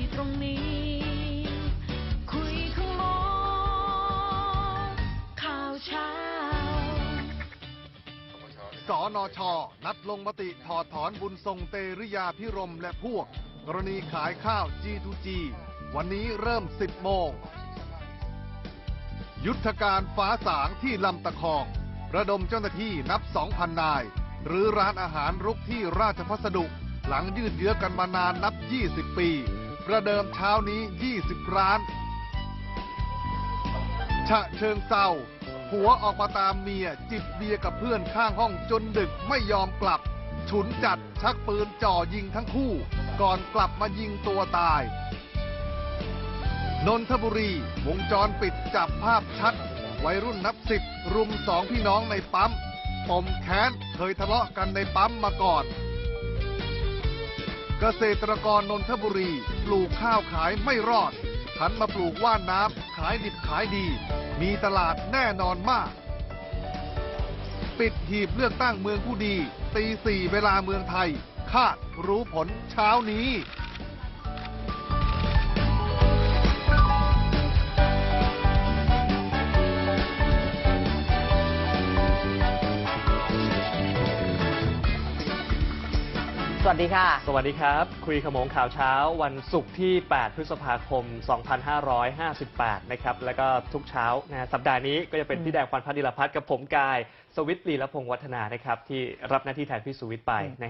ที่ตรงนี้ คุยขโมงข่าวเช้า สนช นัดลงมติถอดถอนบุญทรงเตริยาพิรมและพวก กรณีขายข้าว G2G วันนี้เริ่ม 10 โมง ยุทธการฟ้าสางที่ลำตะคอง ระดมเจ้าหน้าที่นับ 2,000 นาย หรือร้านอาหารรุกที่ราชพัสดุ หลังยืดเยื้อกันมานานนับ 20 ปี ประเดิมเช้านี้ 20 ร้าน ฉะเชิงเซาผัวออกมาตามเมีย จิบเบียร์กับเพื่อนข้างห้องจนดึกไม่ยอมกลับ ฉุนจัดชักปืนจ่อยิงทั้งคู่ ก่อนกลับมายิงตัวตาย นนทบุรี วงจรปิดจับภาพชัด วัยรุ่นนับสิบรุมสองพี่น้องในปั๊มปมแค้นเคยทะเลาะกันในปั๊มมาก่อน เกษตรกรนนทบุรีปลูกข้าวขายไม่รอดหันมาปลูกว่านน้ำขายดิบขายดี มีตลาดแน่นอนมาก ปิดหีบเลือกตั้งเมืองผู้ดีตีสี่เวลาเมืองไทย คาดรู้ผลเช้านี้ วัสดีค่ะ สวัสดีครับ คุยขโมงข่าวเช้า วันศุกร์ที่ 8 พฤษภาคม 2558 นะครับ แล้วก็ทุกเช้านะสัปดาห์นี้ก็จะเป็นพี่แดงควันพัฒนิลพัฒน์กับผมกาย สวิตลีและพงษ์วัฒนานะครับ ที่รับหน้าที่แทนพี่สุวิทย์ไปนะฮะ